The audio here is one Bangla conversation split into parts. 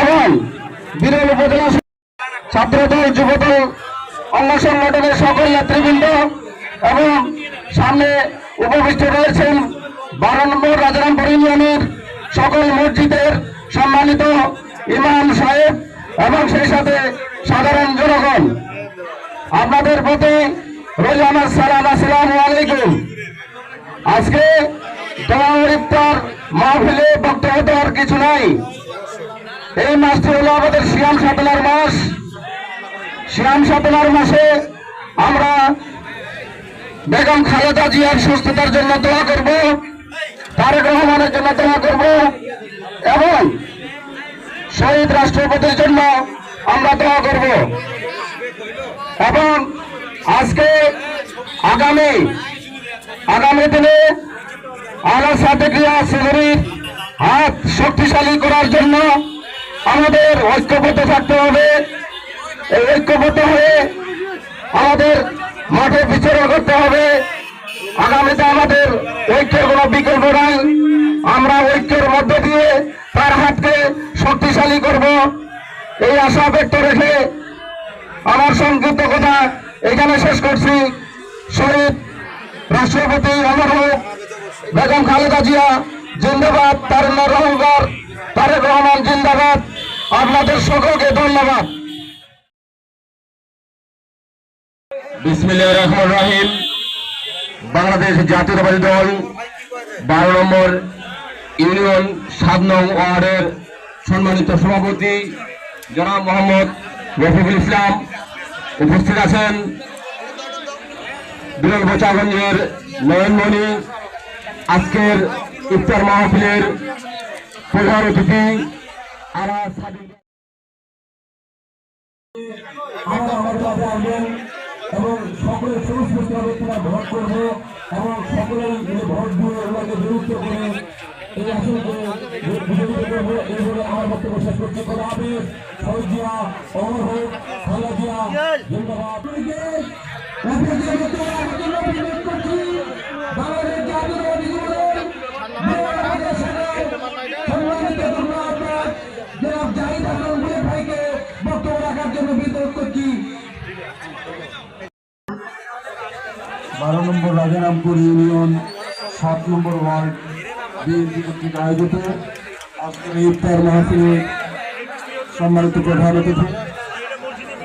এবং বিরল উপজেলা ছাত্রদল, যুবদল, অঙ্গ সংগঠনের সকল নেতৃবৃন্দ এবং সামনে উপবিষ্ট রয়েছেন বারো নম্বর রাজারামপুর ইউনিয়নের সকল মসজিদের সম্মানিত ইমাম সাহেব এবং সেই সাথে সাধারণ জনগণ। আপনাদের প্রতি রইল আমার সালাম, আসসালামু আলাইকুম। আজকে তোমার মাহফিলে বক্তব্য দেওয়ার কিছু নাই। এই মাসটি হলো আমাদের শিয়াম সাধনার মাস। শিয়াম সাধনার মাসে আমরা বেগম খালেদা জিয়ার সুস্থতার জন্য দোয়া করব, তারেক রহমানের জন্য দোয়া করব এবং শহীদ রাষ্ট্রপতির জন্য আমরা দোয়া করব। এবং আজকে আগামী আগামী দিনে আলা সাদেকিয়া সিজুরির হাত শক্তিশালী করার জন্য আমাদের ঐক্যবদ্ধ থাকতে হবে। এই ঐক্যবদ্ধ হয়ে আমাদের মাঠে বিচরণ করতে হবে। আগামীতে আমাদের ঐক্যের কোনো বিকল্প নাই। আমরা ঐক্যের মধ্য দিয়ে তার হাতকে শক্তিশালী করব। এই আশা ব্যক্ত রেখে আমার সংক্ষিপ্ত কথা এখানে শেষ করছি। শহীদ রাষ্ট্রপতি অমর হোক। বেগম খালেদা জিয়া, জিন্দাবাদ তারেন্দ্র রহমার তারেক রহমান জিন্দাবাদ। আপনাদের সকলকে ধন্যবাদ। বিসমিল্লাহির রহমানির রহিম। বাংলাদেশ জাতীয়তাবাদী দল বারো নম্বর ইউনিয়ন সাত নং ওয়ার্ডের সম্মানিত সভাপতি জনাব মোহাম্মদ রফিকুল ইসলাম উপস্থিত আছেন। বিরল বোচাগঞ্জের নয়নমণি আজকের ইফতার মাহফিলের প্রধান অতিথি এবং সকলের হবে তোমার ভোট এবং সকলেই মিলে ভোট দিয়ে ওনাকে বিরুদ্ধ করে এই করব এইভাবে আমার বক্তব্য শেষ করতে করা হবে সৌজিয়া অমর হোক খালা জিয়া, জিন্দাবাদ। রাজারামপুর ইউনিয়ন সাত নম্বর ওয়ার্ড বিএনপি কর্তৃক আয়োজিত আজকের ইফতার মাহফিলে সম্মানিত প্রধান অতিথি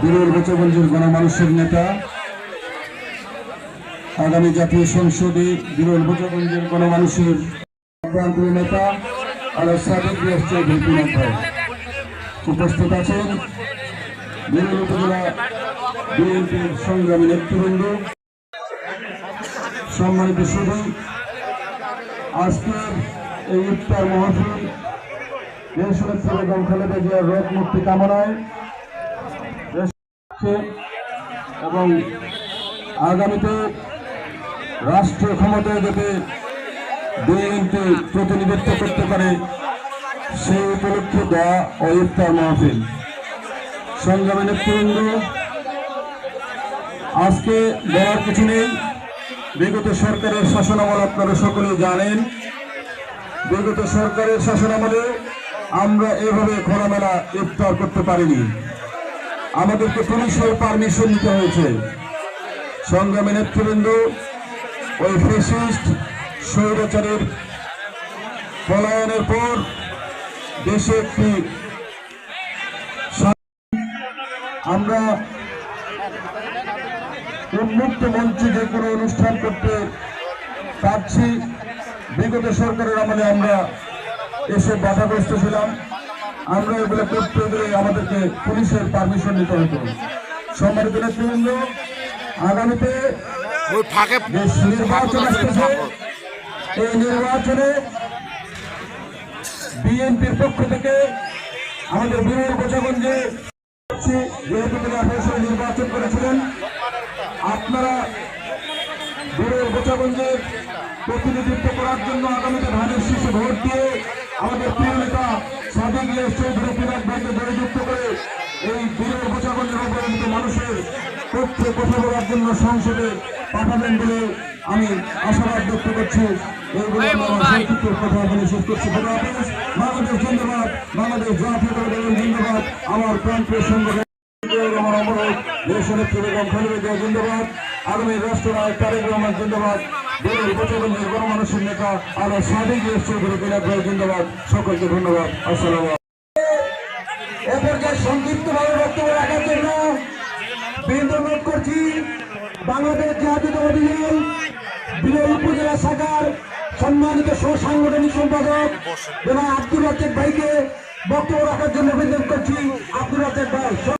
বীরের গোচগঞ্জের গণমানুষের নেতা, আগামী জাতীয় সংসদে বিরল গোচগঞ্জের গণমানুষের প্রান্তীয় নেতা আলো সাবেক চৌধুরী উপস্থিত আছেন। বিরল উপজেলা বিএনপির সংগ্রামী নেতৃবৃন্দ সম্মানিত শুধু আজকের এই ইফতার মহফিল দেশনেত্রী বেগম খালেদা জিয়ার রোগ মুক্তি কামনায় এবং আগামীতে রাষ্ট্র ক্ষমতায় যাতে বিএনপি প্রতিনিধিত্ব করতে পারে, সেই উপলক্ষে দেওয়া ও ইফতার মাহফিল। সংগ্রামী নেতৃবৃন্দ, আজকে বলার কিছু নেই। বিগত সরকারের শাসনামল আপনারা সকলেই জানেন। বিগত সরকারের শাসনামলে আমরা এভাবে খোলামেলা ইফতার করতে পারিনি। আমাদেরকে পুলিশের পারমিশন নিতে হয়েছে। সংগ্রামী নেতৃবৃন্দ, ওই ফেসিস্ট স্বৈরাচারের পলায়নের পর দেশে একটি আমরা উন্মুক্ত মঞ্চে যে কোনো অনুষ্ঠান করতে পারছি। বিগত সরকারের আমলে আমরা এসে বাধাগ্রস্ত ছিলাম। আমরা এগুলো করতে গেলে আমাদেরকে পুলিশের পারমিশন নিতে হতো। সম্মানিত নেতৃবৃন্দ আগামীতে নির্বাচন আসতেছে। এই নির্বাচনে বিএনপির পক্ষ থেকে আমাদের বীরের গোচাগঞ্জে যেহেতু তিনি আঠারো সালে নির্বাচন করেছিলেন আপনারা দূরের গোচাগঞ্জের প্রতিনিধিত্ব করার জন্য আগামীতে ধানের শীর্ষে ভোট দিয়ে আমাদের প্রিয় নেতা সাদিক চৌধুরী পিনাক ভাইকে জয়যুক্ত করে এই দূরের গোচাগঞ্জের অবহেলিত মানুষের পক্ষে কথা বলার জন্য সংসদে পাঠাবেন বলে আমি আশাবাদ ব্যক্ত করছি। এইগুলো আমার সংক্ষিপ্ত কথা বলে শেষ করছি। বাংলাদেশ জিন্দাবাদ। বাংলাদেশ জাতীয় দল জিন্দাবাদ। আমার প্রান্তীয় সংগঠন আমার অমরক। দেশনেত্রী বেগম জিয়া জিন্দাবাদ, আগামী রাষ্ট্রনায়ক তারেক রহমান জিন্দাবাদ, দলের গণমানুষের নেতা সাদিক চৌধুরী ভাই জিন্দাবাদ, সকলকে ধন্যবাদ, আসসালাম বক্তব্য রাখার জন্য করছি, বাংলাদেশ বিরল উপজেলা সম্মানিত সাংগঠনিক সম্পাদক এবং আব্দুল রাজ্জাক ভাইকে বক্তব্য রাখার জন্য বিনোদন করছি। আব্দুল রাজ্জাক ভাই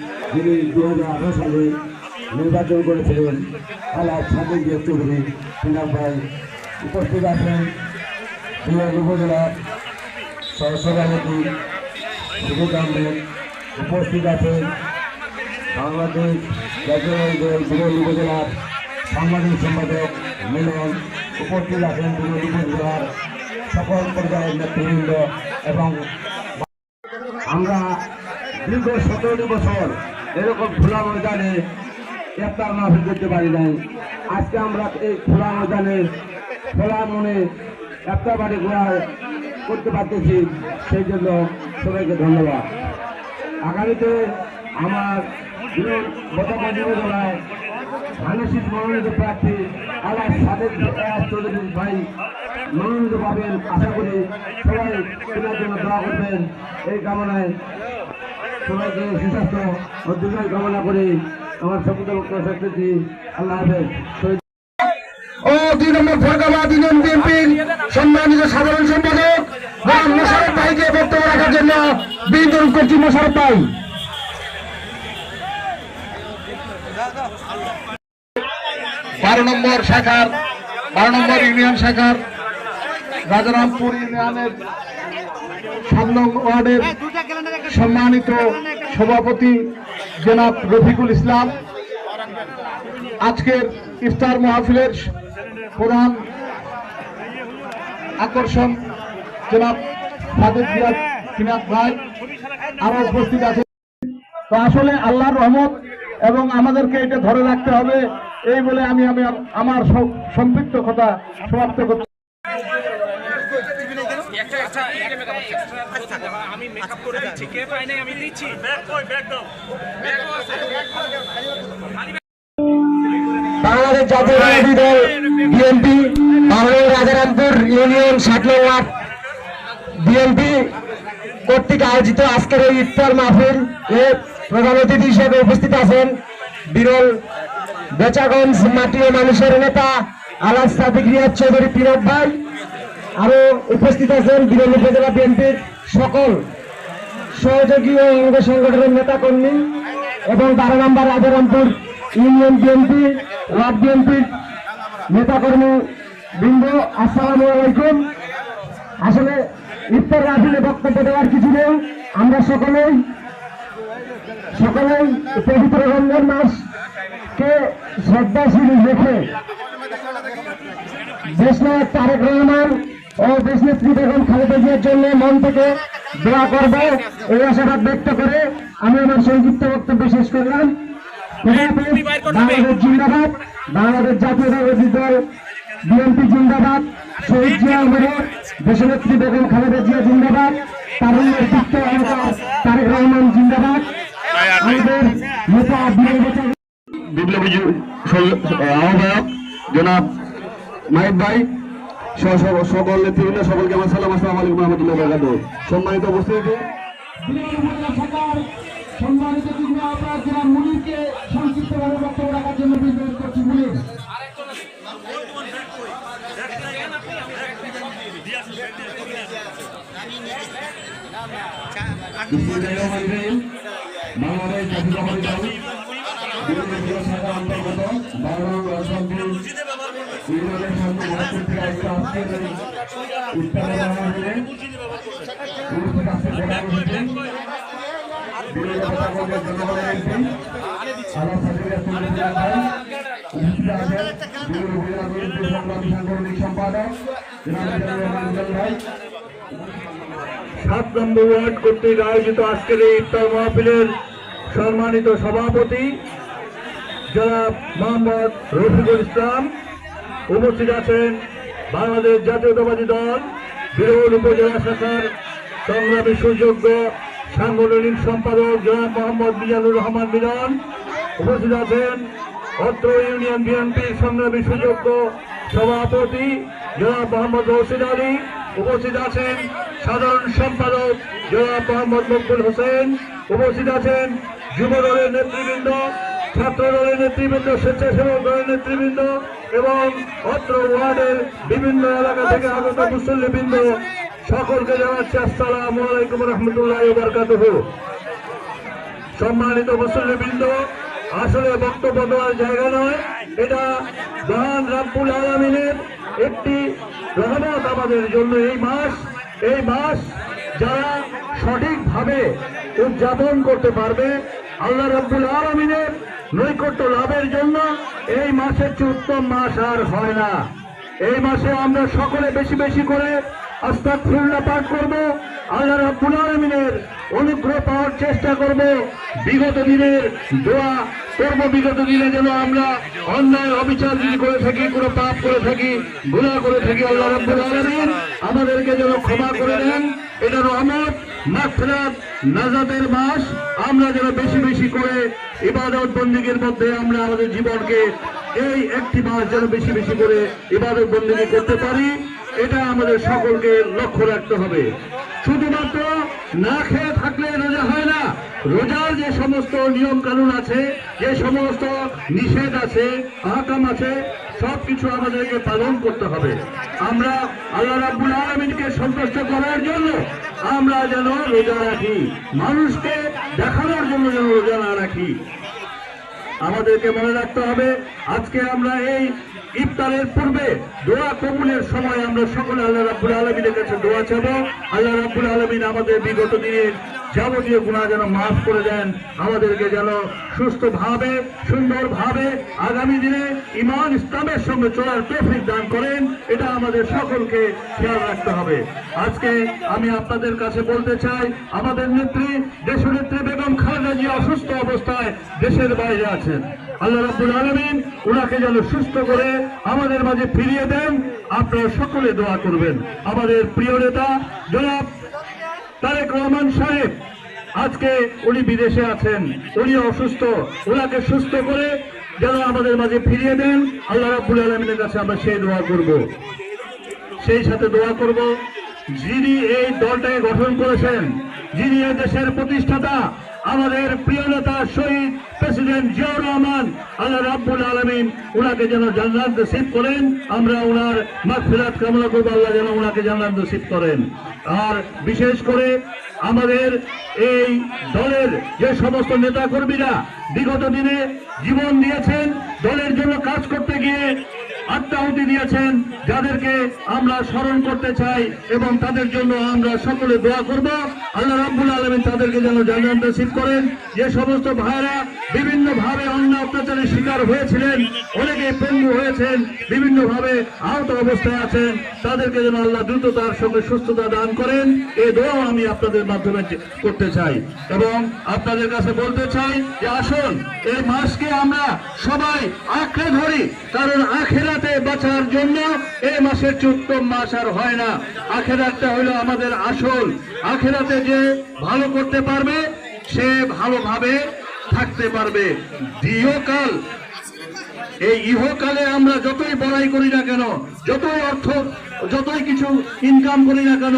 যিনি দু হাজার আঠারো সালে নির্বাচন করেছিলেন আলাদ সাদিক চৌধুরী পিনাক ভাই উপস্থিত আছেন। বিহার উপজেলার সহসভাপতি সুবোধ উপস্থিত আছেন। বাংলাদেশ বিরোধী উপজেলার সাংবাদিক সম্পাদক মিলন উপস্থিত আছেন। বিরোধী উপজেলার সকল পর্যায়ের নেতৃবৃন্দ এবং আমরা দীর্ঘ সতেরোটি বছর এরকম খোলা ময়দানে গ্রেপ্তার মাহফিল করতে পারি নাই। আজকে আমরা এই খোলা ময়দানে, খোলা মনে গ্রেপ্তার বাড়ি ঘোরা করতে পারতেছি, সেই জন্য সবাইকে ধন্যবাদ। আগামীতে আমার জেলায় মানসিক মনোনীত প্রার্থী আল্লাহ সাদেক চৌধুরী ভাই। মনোনীত পাবেন, আশা করি সবাই কেনার জন্য দোয়া করবেন। এই কামনায় সবাইকে সুস্বাস্থ্য ও দীর্ঘায়ু কামনা করি। আমার শব্দ বক্তব্য আল্লাহ হাফেজ। ও দুই নম্বর বিএনপির সম্মানিত সাধারণ সম্পাদক মোশারফ ভাইকে বক্তব্য রাখার জন্য বিনোদন করছি মোশারফ ভাই। বারো নম্বর শাখার বারো নম্বর ইউনিয়ন শাখার রাজারামপুর ইউনিয়নের সাত নম্বর ওয়ার্ডের সম্মানিত সভাপতি জনাব রফিকুল ইসলাম। আজকের ইফতার মাহফিলের প্রধান আকর্ষণ জনাব সিনাত ভাই আরও উপস্থিত আছে। তো আসলে আল্লাহর রহমত এবং আমাদেরকে এটা ধরে রাখতে হবে, এই বলে আমি আমি আমার সম্পৃক্ত কথা সমাপ্ত করতে আমি মেকআপ করে দিচ্ছি কে পাই নাই আমি দিচ্ছি। ব্যাগ কই ব্যাগ দাও বাংলাদেশ জাতীয়তাবাদী দল বিএনপি বাংলাদেশ রাজারামপুর ইউনিয়ন ষাট ওয়ার্ড বিএনপি কর্তৃক আয়োজিত আজকের এই ইফতার মাহফিল এ প্রধান অতিথি হিসেবে উপস্থিত আছেন বিরল বেচাগঞ্জ মাটি ও মানুষের নেতা আলাস সাদিক রিয়াজ চৌধুরী পিরব ভাই। আরও উপস্থিত আছেন বিরল উপজেলা বিএনপির সকল সহযোগী ও অঙ্গ সংগঠনের নেতা কর্মী এবং বারো নম্বর রাজারামপুর ইউনিয়ন বিএনপি, ওয়ার্ড বিএনপির নেতাকর্মী বৃন্দ, আসসালামু আলাইকুম। আসলে ইফতার রাফিলে বক্তব্য দেওয়ার কিছু নেই। আমরা সকলেই সকলেই পবিত্র রমজান মাসকে শ্রদ্ধাশীল রেখে দেশনায়ক তারেক রহমান ও দেশনেত্রী বেগম খালেদা জিয়ার জন্য মন থেকে দোয়া করব। এই আশাবাদ ব্যক্ত করে আমি আমার সংক্ষিপ্ত বক্তব্য শেষ করলাম। খোদা বাংলাদেশ জিন্দাবাদ বাংলাদেশ জাতীয়তাবাদী দল বিএনপি জিন্দাবাদ শহীদ জিয়া উমরের দেশনেত্রী বেগম খালেদা জিয়া জিন্দাবাদ তারুণ্যের তারেক রহমান জিন্দাবাদ। আমাদের নেতা বিপ্লবী আহ্বায়ক জনাব মাহিব ভাই সকল নেতৃবৃন্দ সকলকে আমার সালাম আসসালামু আলাইকুম রহমতুল্লাহ বরকাতুহ। সম্মানিত উপস্থিতি সম্মানিত মুনিরকে সংক্ষিপ্তভাবে বক্তব্য রাখার জন্য বিনোদন করছি। মুনির। বাংলাদেশ জাতীয়তাবাদী দল অন্তর্গত রাজশাহী সাত নম্বর ওয়ার্ড কর্তৃক আয়োজিত আজকের এই ইফতার মাহফিলের সম্মানিত সভাপতি জনাব মোহাম্মদ রফিকুল ইসলাম। উপস্থিত আছেন বাংলাদেশ জাতীয়তাবাদী দল বিরোধ উপজেলা শাখার সংগ্রামী সুযোগ্য সাংগঠনিক সম্পাদক জনাব মোহাম্মদ মিজানুর রহমান মিলন। উপস্থিত আছেন অত্র ইউনিয়ন বিএনপির সংগ্রামী সুযোগ্য সভাপতি জনাব মোহাম্মদ রশিদ আলী। উপস্থিত আছেন সাধারণ সম্পাদক জনাব মোহাম্মদ মকবুল হোসেন। উপস্থিত আছেন যুব দলের নেতৃবৃন্দ ছাত্র দলের নেতৃবৃন্দ, স্বেচ্ছাসেবক দলের নেতৃবৃন্দ এবং অত্র ওয়ার্ডের বিভিন্ন এলাকা থেকে আগত মুসল্লিবৃন্দ, সকলকে জানাচ্ছি আসসালাম আলাইকুম রহমতুল্লাহ বরকাতুহ। সম্মানিত মুসল্লিবৃন্দ, আসলে বক্তব্য দেওয়ার জায়গা নয়, এটা মহান রাব্বুল আলমিনের একটি রহমত আমাদের জন্য এই মাস এই মাস যারা সঠিকভাবে উদযাপন করতে পারবে আল্লাহ রাব্বুল আলমিনের নৈকট্য লাভের জন্য এই মাসের চেয়ে উত্তম মাস আর হয় না। এই মাসে আমরা সকলে বেশি বেশি করে আস্তাগফিরুল্লাহ পাঠ করব। আল্লাহ রাব্বুল আলামিনের অনুগ্রহ পাওয়ার চেষ্টা করব। বিগত দিনের দোয়া করব। বিগত দিনে যেন আমরা অন্যায়, অবিচার যদি করে থাকি, কোনো পাপ করে থাকি, গুনাহ করে থাকি, আল্লাহ রাব্বুল আলামিন আমাদেরকে যেন ক্ষমা করে দেন। এটা রহমত, মাগফিরাত নাজাতের মাস আমরা যেন বেশি বেশি করে ইবাদত বন্দীগীর মধ্যে আমরা আমাদের জীবনকে এই একটি মাস যেন বেশি বেশি করে ইবাদত বন্দী করতে পারি, এটা আমাদের সকলকে লক্ষ্য রাখতে হবে। শুধুমাত্র না খেয়ে থাকলে রোজা হয় না, রোজার যে সমস্ত নিয়ম কানুন আছে, যে সমস্ত নিষেধ আছে, আহকাম আছে সব কিছু আমাদেরকে পালন করতে হবে। আমরা আল্লাহ রাব্বুল আলমিনকে সন্তুষ্ট করার জন্য আমরা যেন রোজা রাখি, মানুষকে দেখানোর জন্য যেন রোজা না রাখি। আমাদেরকে মনে রাখতে হবে, আজকে আমরা এই ইফতারের পূর্বে দোয়া কবুলের সময় আমরা সকলে আল্লাহ রাব্বুল আলমিনের কাছে দোয়া চাব আল্লাহ রাব্বুল আলমিন আমাদের বিগত দিনের যাবতীয় গুণা যেন মাফ করে দেন। আমাদেরকে যেন সুস্থভাবে, সুন্দরভাবে আগামী দিনে ইমান ইসলামের সঙ্গে চলার তৌফিক দান করেন। এটা আমাদের সকলকে খেয়াল রাখতে হবে। আজকে আমি আপনাদের কাছে বলতে চাই, আমাদের নেত্রী, দেশনেত্রী বেগম খালেদা জিয়া অসুস্থ অবস্থায় দেশের বাইরে আছেন। আল্লাহ রাব্বুল আলমিন ওনাকে যেন সুস্থ করে আমাদের মাঝে ফিরিয়ে দেন। আপনারা সকলে দোয়া করবেন। আমাদের প্রিয় নেতা, জনাব তারেক রহমান সাহেব, আজকে উনি বিদেশে আছেন। উনি অসুস্থ। ওনাকে সুস্থ করে যেন আমাদের মাঝে ফিরিয়ে দেন। আল্লাহ রাব্বুল আলমিনের কাছে আমরা সেই দোয়া করব। সেই সাথে দোয়া করব যিনি এই দলটাকে গঠন করেছেন, যিনি দেশের প্রতিষ্ঠাতা আমাদের প্রিয় নেতা, শহীদ প্রেসিডেন্ট জিয়াউর রহমান, আল্লাহ রাব্বুল আলমিন ওনাকে যেন জান্নাত নসিব করেন, আমরা ওনার মাগফিরাত কামনা করব, আল্লাহ যেন ওনাকে জান্নাত নসিব করেন। আর বিশেষ করে আমাদের এই দলের যে সমস্ত নেতা কর্মীরা বিগত দিনে জীবন দিয়েছেন, দলের জন্য কাজ করতে গিয়ে আত্মাহুতি দিয়েছেন, যাদেরকে আমরা স্মরণ করতে চাই এবং তাদের জন্য আমরা সকলে দোয়া করব। আল্লাহ রাব্বুল আলমিন তাদেরকে যেন জান্নাত নসিব করেন। যে সমস্ত ভাইরা বিভিন্ন ভাবে অন্য অত্যাচারের শিকার হয়েছিলেন, অনেকে পঙ্গু হয়েছেন বিভিন্ন ভাবে আহত অবস্থায় আছেন, তাদেরকে যেন আল্লাহ দ্রুততার সঙ্গে সুস্থতা দান করেন। এই দোয়াও আমি আপনাদের মাধ্যমে করতে চাই এবং আপনাদের কাছে বলতে চাই যে আসুন, এই মাসকে আমরা সবাই আঁকড়ে ধরি, কারণ আখেরাতে বাঁচার জন্য এই মাসের উত্তম মাস আর হয় না। আখেরাতটা হলো আমাদের আসল। আখেরাতে যে ভালো করতে পারবে, সে ভালোভাবে থাকতে পারবে। দীর্ঘকাল, এই ইহকালে আমরা যতই বড়াই করি না কেন, যতই অর্থ, যতই কিছু ইনকাম করি না কেন,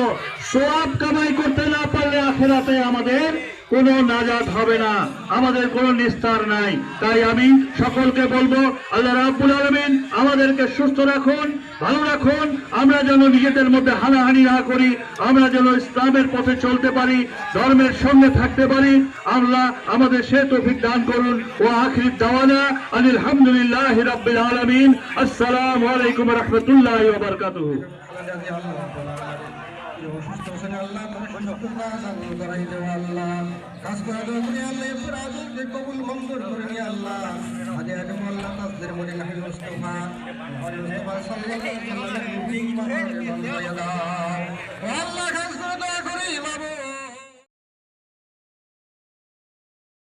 সোয়াব কামাই করতে না পারলে আখেরাতে আমাদের কোনো নাজাত হবে না। আমাদের কোনো নিস্তার নাই। তাই আমি সকলকে বলব, আল্লাহ রাব্বুল আলামিন আমাদেরকে সুস্থ রাখুন, ভালো রাখুন। আমরা যেন নিজেদের মধ্যে হানাহানি না করি, আমরা যেন ইসলামের পথে চলতে পারি, ধর্মের সঙ্গে থাকতে পারি। আল্লাহ আমাদের সে তৌফিক দান করুন। ও আখির দাওয়ানা আলহামদুলিল্লাহ রাব্বিল আলামিন। আসসালামু আলাইকুম রাহমাতুল্লাহি ওয়া যে অসুস্থ আছেন আল্লাহ সুস্থতা সাধন করাই দেওয়া আল্লাহ। কাজ করা দেওয়া আল্লাহ এরপর আজকে কবুল, মঙ্গল করে নিয়ে আল্লাহ। আজে আজম বাবু